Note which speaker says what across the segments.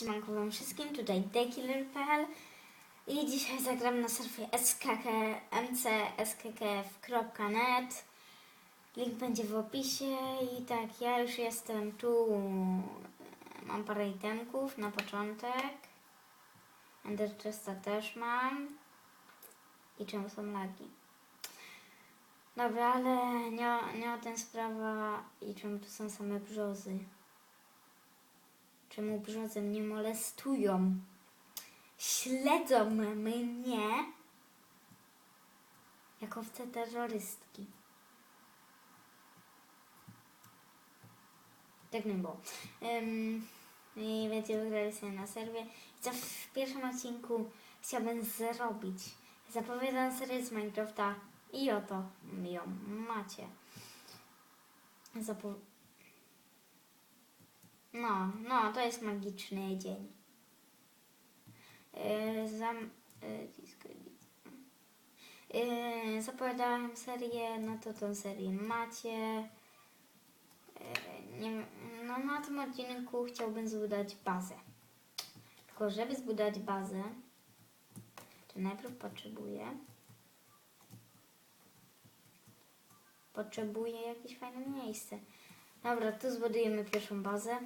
Speaker 1: siemanko wam wszystkim, tutaj TheKiller.pl i dzisiaj zagram na serwie skk, mcskk.net Link będzie w opisie. I tak, ja już jestem tu, mam parę itemków na początek, Ender Chesta też mam. I czemu są lagi. Dobra, ale nie, nie o tym sprawa i czemu tu są same brzozy. Czemu brzozy mnie molestują? Śledzą mnie jako owce terrorystki. Tak nie było. Um, I będziemy grali sobie na serwie. I co w pierwszym odcinku chciałabym zrobić? Zapowiadam serię z Minecrafta i oto ją macie. Zapo no, no, to jest magiczny dzień. Yy, zam, yy, disco, yy, zapowiadałem serię, no to tą serię macie. Yy, nie, no na tym odcinku chciałbym zbudować bazę. Tylko żeby zbudować bazę, to najpierw potrzebuję potrzebuję jakieś fajne miejsce. Dobra, tu zbudujemy pierwszą bazę.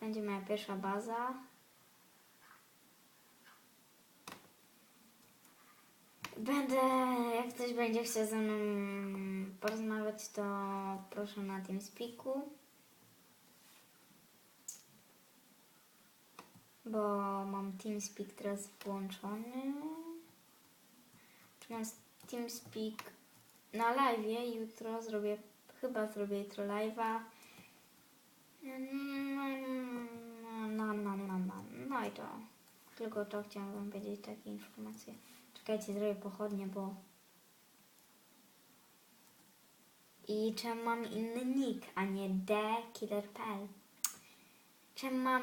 Speaker 1: Będzie moja pierwsza baza. Będę, jak ktoś będzie chciał ze mną porozmawiać, to proszę na TeamSpeaku. Bo mam TeamSpeak teraz włączony. Mam TeamSpeak na live? Jutro zrobię, chyba zrobię jutro live'a. No, no, i to. Tylko to chciałam wam powiedzieć, takie informacje. Czekajcie, zrobię pochodnie, bo... I czemu mam inny nick, a nie TheKiller.pl? Czemu mam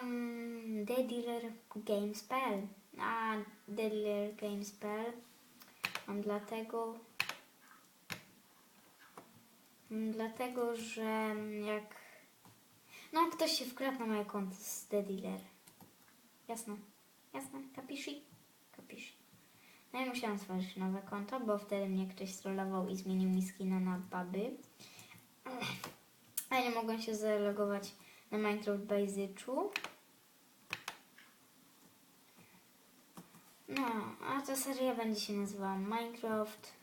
Speaker 1: The Dealer Games.pl? A The Dealer Games.pl mam dlatego... Dlatego, że jak... No, ktoś się wkradł na moje konto z The Dealer. Jasne, jasne, kapiszy? Kapiszy. No i musiałam stworzyć nowe konto, bo wtedy mnie ktoś strollował i zmienił mi skina na baby. A ja nie mogłem się zalogować na Minecraft Basic'u. No, a ta seria będzie się nazywała Minecraft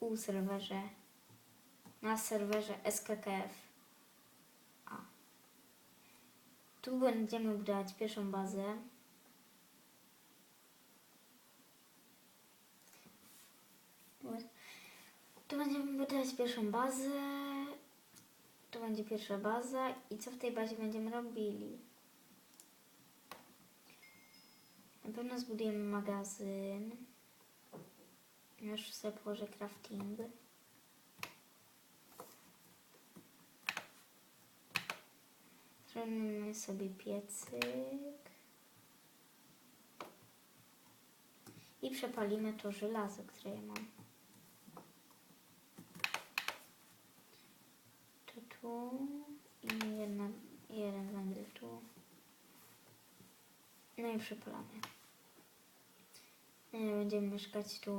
Speaker 1: u serwerze na serwerze SKKF. A. Tu będziemy budować pierwszą bazę. Tu będziemy budować pierwszą bazę. To będzie pierwsza baza i co w tej bazie będziemy robili? Na pewno zbudujemy magazyn. Już sobie położę crafting. Zrobimy sobie piecyk. I przepalimy to żelazo, które ja mam. tu i jedna, jeden węgiel tu. No i przypalamy. Będziemy mieszkać tu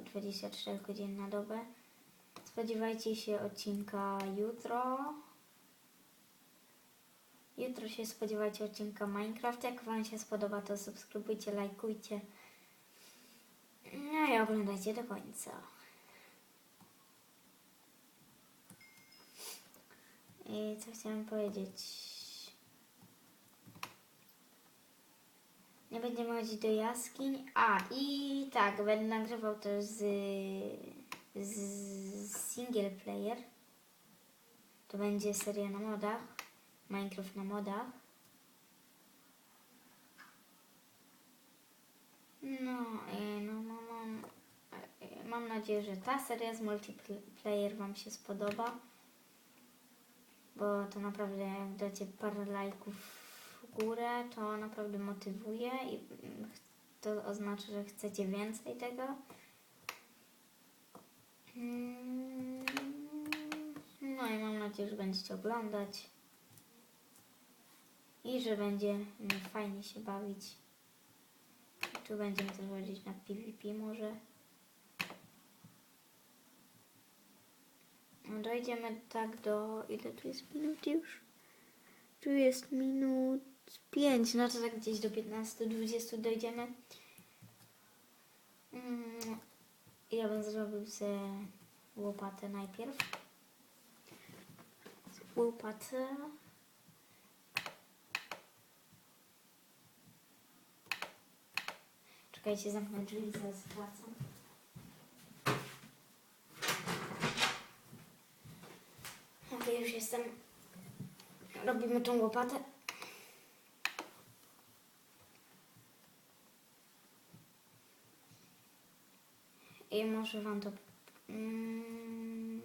Speaker 1: 24 godziny na dobę. Spodziewajcie się odcinka jutro. Jutro się spodziewajcie odcinka Minecraft. Jak Wam się spodoba, to subskrybujcie, lajkujcie. No i oglądajcie do końca. I co chciałam powiedzieć? Nie będziemy chodzić do jaskiń. A, i tak, będę nagrywał też z, z single player. To będzie seria na modach. Minecraft na modach. No, e, no, no, no, no, mam nadzieję, że ta seria z multiplayer Wam się spodoba, bo to naprawdę jak dacie parę lajków w górę, to naprawdę motywuje i mm, to oznacza, że chcecie więcej tego. Mm, no i mam nadzieję, że będziecie oglądać i że będzie mi fajnie się bawić. Tu będziemy też chodzić na PvP może. No dojdziemy tak do... Ile tu jest minut już? Tu jest minut 5, no to tak gdzieś do 15-20 dojdziemy. Mm, ja bym zrobił sobie łopatę najpierw. Łopatę. Czekajcie, zamknę drzwi, zaraz wracam. Ok, już jestem. Robimy tą łopatę. I może wam to... Mm,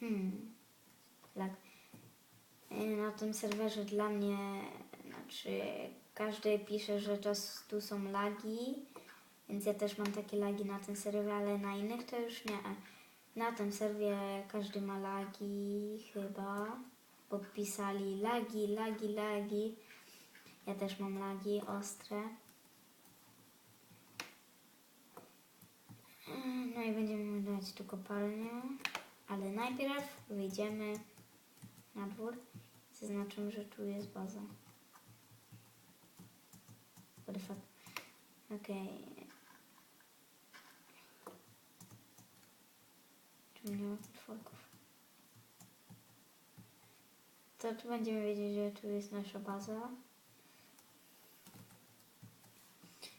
Speaker 1: hmm. Tak. Y, Na tym serwerze dla mnie, znaczy każdy pisze, że to, tu są lagi, więc ja też mam takie lagi na tym serwerze, ale na innych to już nie. Na tym serwie każdy ma lagi chyba, bo pisali lagi, lagi, lagi. Ja też mam lagi ostre. No i będziemy dać tu kopalnię, ale najpierw wyjdziemy na dwór. Zaznaczymy, że tu jest baza. What the fuck? Okej. Tu nie ma potworków. To tu będziemy wiedzieć, że tu jest nasza baza.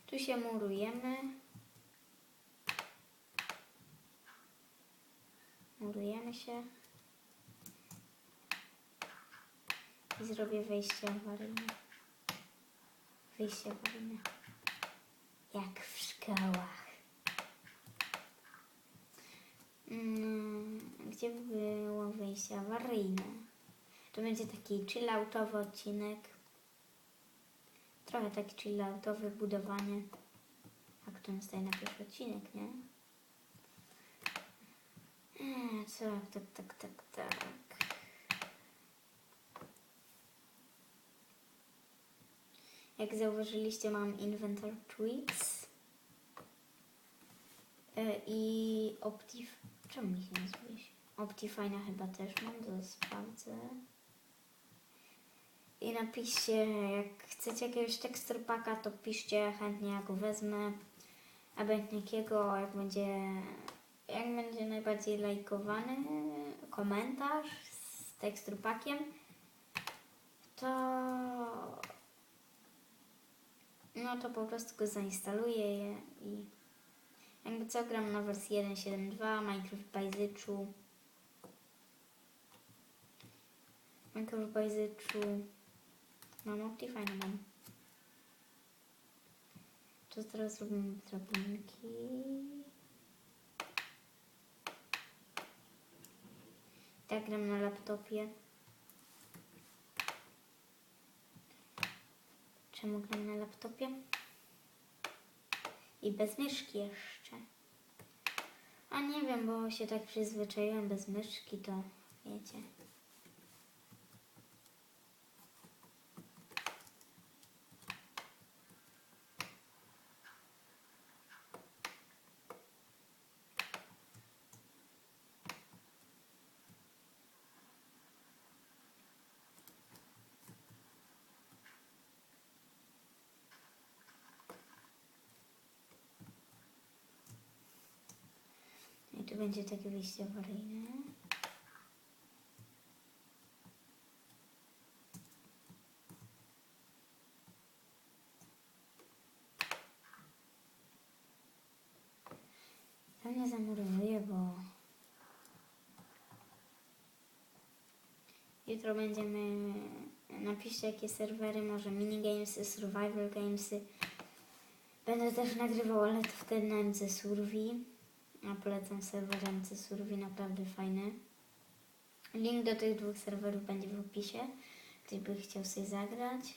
Speaker 1: Tu się murujemy. Murujemy się. I zrobię wejście awaryjne. Wyjście awaryjne. Jak w szkołach. Mm, gdzie by było wejście awaryjne? To będzie taki chilloutowy odcinek. Trochę taki chilloutowy budowanie. A kto nastaje na pierwszy odcinek, nie? Eee, co? Tak, tak, tak, tak. Jak zauważyliście, mam Inventor Tweaks e, i Optif... Czemu ich nazwałeś? Optifine chyba też mam, to sprawdzę. I napiszcie, jak chcecie jakiegoś tekstur paka, to piszcie chętnie, jak go wezmę. A jakiego, jak będzie, jak będzie najbardziej lajkowany komentarz z tekstur pakiem, to no to po prostu go zainstaluję i jakby co gram na wersji 1.7.2 Minecraft Bajzyczu. Minecraft Bajzyczu. Mam Optifine mam. To teraz robimy drabinki. Tak gram na laptopie. Czemu gram na laptopie? I bez myszki jeszcze. A nie wiem, bo się tak przyzwyczaiłem bez myszki, to wiecie. Tu będzie takie wyjście awaryjne. To mnie zamurowuje, bo jutro będziemy napiszcie jakie serwery, może minigamesy, survival gamesy. Będę też nagrywał, ale to wtedy na MC Survi. Ja polecam serwer MC Survi, naprawdę fajny. Link do tych dwóch serwerów będzie w opisie. Ktoś by chciał sobie zagrać.